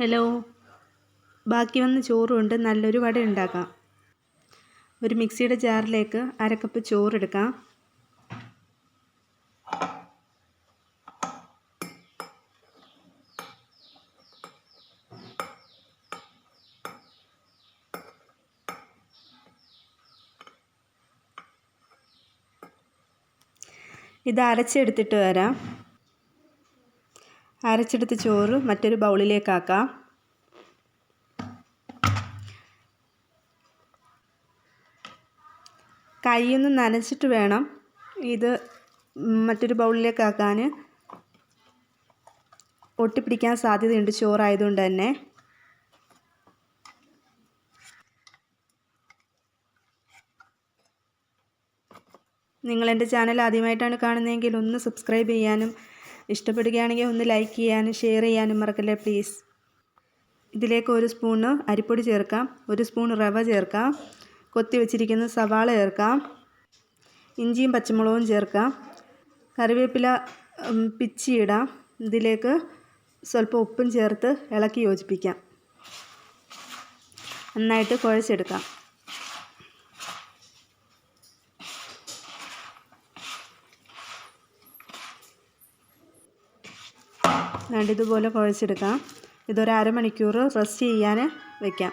Hello. ബാക്കി വന്ന ചോറ് കൊണ്ട് നല്ലൊരു വട ഉണ്ടാക്കാം. ഒരു മിക്സിയുടെ ജാറിലേക്ക് അരക്കപ്പ് കപ്പ് ചോറെടുക്കാം. ഇത് അരച്ചെടുത്തിട്ട് വരാം. അരച്ചെടുത്ത ചോറ് മറ്റൊരു ബൗളിലേക്കാക്കാം. കൈയൊന്ന് നനച്ചിട്ട് വേണം ഇത് മറ്റൊരു ബൗളിലേക്കാക്കാൻ. ഒട്ടിപ്പിടിക്കാൻ സാധ്യതയുണ്ട് ചോറായതുകൊണ്ട് തന്നെ. നിങ്ങൾ എന്റെ ചാനൽ ആദ്യമായിട്ടാണ് കാണുന്നതെങ്കിൽ ഒന്ന് സബ്സ്ക്രൈബ് ചെയ്യാനും ഇഷ്ടപ്പെടുകയാണെങ്കിൽ ഒന്ന് ലൈക്ക് ചെയ്യാനും ഷെയർ ചെയ്യാനും മറക്കല്ലേ പ്ലീസ് ഇതിലേക്ക് ഒരു സ്പൂണ് അരിപ്പൊടി ചേർക്കാം. ഒരു സ്പൂൺ റവ ചേർക്കാം. കൊത്തി വെച്ചിരിക്കുന്ന സവാള ചേർക്കാം. ഇഞ്ചിയും പച്ചമുളകും ചേർക്കാം. കറിവേപ്പില പിച്ചിയിടാം ഇതിലേക്ക് സ്വല്പം ഉപ്പും ചേർത്ത് ഇളക്കി യോജിപ്പിക്കാം. നന്നായിട്ട് കുഴച്ചെടുക്കാം. ഇതുപോലെ കുഴച്ചെടുക്കാം. ഇതൊരു അരമണിക്കൂർ റെസ്റ്റ് ചെയ്യാൻ വയ്ക്കാം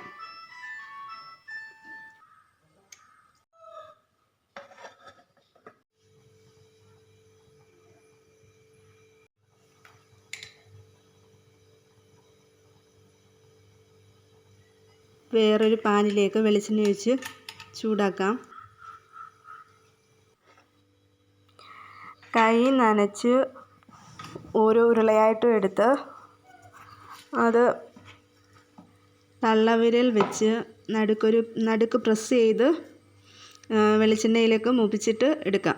വേറൊരു പാനിലേക്ക് വെളിച്ചെണ്ണ ഒഴിച്ച് ചൂടാക്കാം. കൈ നനച്ച് ഓരോ ഉരുളയായിട്ടും എടുത്ത് അത് തള്ളവിരൽ വെച്ച് നടുക്കൊരു നടുക്ക് പ്രസ് ചെയ്ത് വെളിച്ചെണ്ണയിലേക്ക് മൂപ്പിച്ചിട്ട് എടുക്കാം.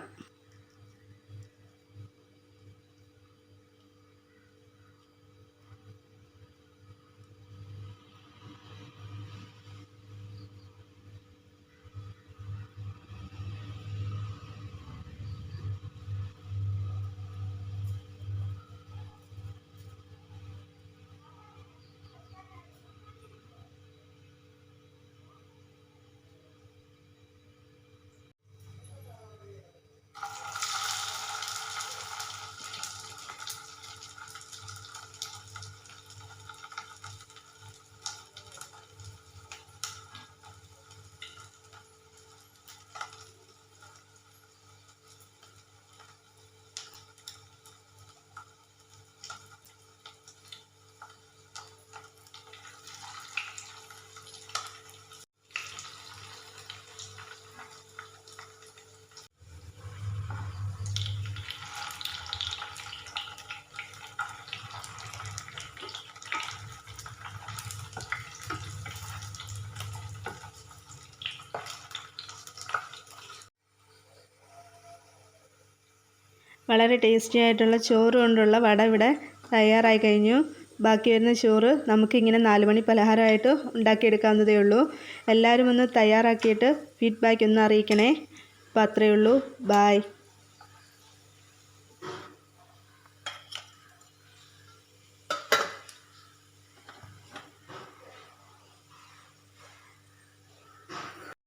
വളരെ ടേസ്റ്റി ആയിട്ടുള്ള ചോറ് കൊണ്ടുള്ള വട ഇവിടെ തയ്യാറായി കഴിഞ്ഞു. ബാക്കി വരുന്ന ചോറ് നമുക്കിങ്ങനെ നാലുമണി പലഹാരമായിട്ട് ഉണ്ടാക്കിയെടുക്കാവുന്നതേ ഉള്ളൂ. എല്ലാവരും ഒന്ന് തയ്യാറാക്കിയിട്ട് ഫീഡ്ബാക്ക് ഒന്ന് അറിയിക്കണേ. അപ്പോൾ അത്രയേ ഉള്ളൂ. ബായ്